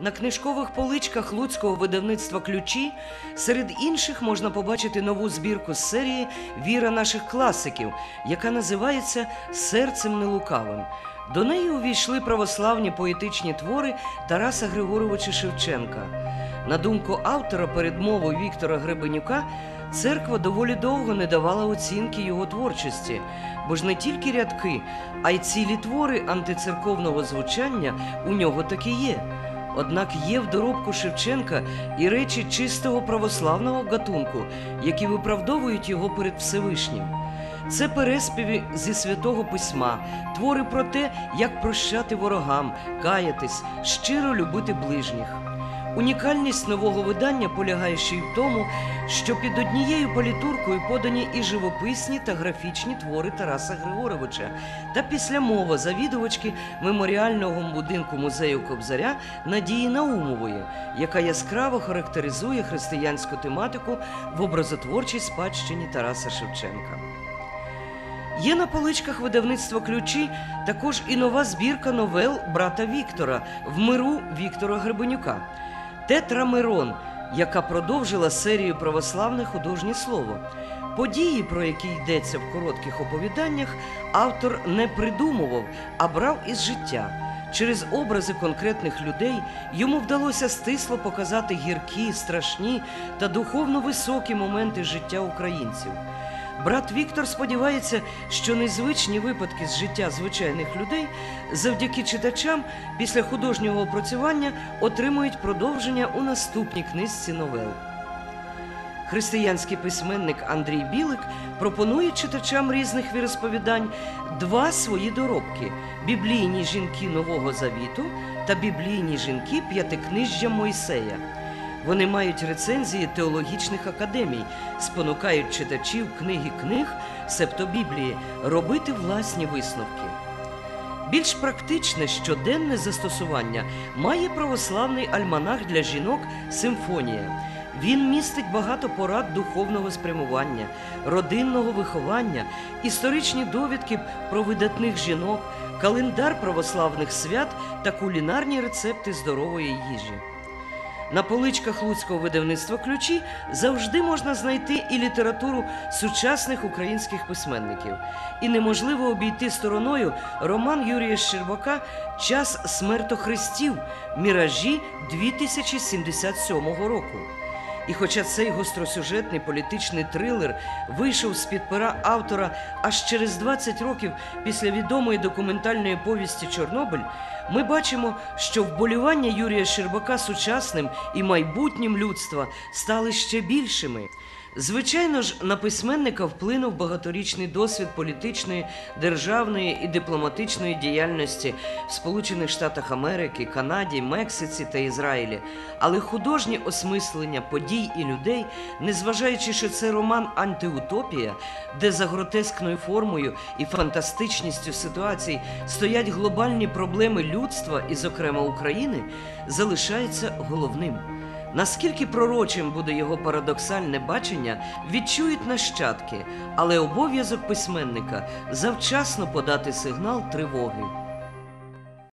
На книжкових поличках луцького видавництва ключі серед інших можна побачити нову збірку з серії Віра наших класиків, яка називається Серцем нелукавим. До неї увійшли православні поетичні твори Тараса Григоровича Шевченка. На думку автора передмови Віктора Гребенюка, церква доволі довго не давала оцінки його творчості, бо ж не тільки рядки, а й цілі твори антицерковного звучання у нього таки є. Однак є в доробку Шевченка і речі чистого православного гатунку, які виправдовують його перед Всевишнім. Це переспіви зі святого письма, твори про те, як прощати ворогам, каятись, щиро любити ближніх. Унікальність нового видання полягає ще й в тому, що під однією політуркою подані і живописні та графічні твори Тараса Григоровича та післямова завідувачки меморіального будинку музею Кобзаря Надії Наумової, яка яскраво характеризує християнську тематику в образотворчій спадщині Тараса Шевченка. Є на поличках видавництва ключі також і нова збірка новел брата Віктора в миру Віктора Гребенюка Тетрамирон, яка продовжила серію православне художнє слово. Події, про які йдеться в коротких оповіданнях, автор не придумував, а брав із життя. Через образи конкретних людей йому вдалося стисло показати гіркі, страшні та духовно високі моменти життя українців. Брат Віктор сподівається, що незвичні випадки з життя звичайних людей завдяки читачам після художнього опрацювання отримують продовження у наступній книжці новел. Християнський письменник Андрій Білик пропонує читачам різних віросповідань два свої доробки: біблійні жінки Нового Завіту та біблійні жінки п'ятикнижжя Мойсея. Вони мають рецензії теологічних академій, спонукають читачів книги книг, себто Біблії, робити власні висновки. Більш практичне щоденне застосування має православний альманах для жінок Симфонія. Він містить багато порад духовного спрямування, родинного виховання, історичні довідки про видатних жінок, календар православних свят та кулінарні рецепти здорової їжі. На поличках луцького видавництва ключі завжди можна знайти і літературу сучасних українських письменників. І неможливо обійти стороною роман Юрія Щербака Час смертохрестів Міражі 2077 року. І хоча цей гостросюжетний політичний трилер вийшов з-під пера автора аж через 20 років після відомої документальної повісті Чорнобиль, ми бачимо, що вболівання Юрія Щербака сучасним і майбутнім людства стали ще більшими. Звичайно ж, на письменника вплинув багаторічний досвід політичної, державної і дипломатичної діяльності в Сполучених Штатах Америки, Канаді, Мексиці та Ізраїлі. Але художнє осмислення подій і людей, незважаючи, що це роман антиутопія, де за гротескною формою і фантастичністю ситуацій стоять глобальні проблеми людства і, зокрема, України, залишається головним. Наскільки пророчим буде його парадоксальне бачення, відчують нащадки, але обов'язок письменника завчасно подати сигнал тривоги.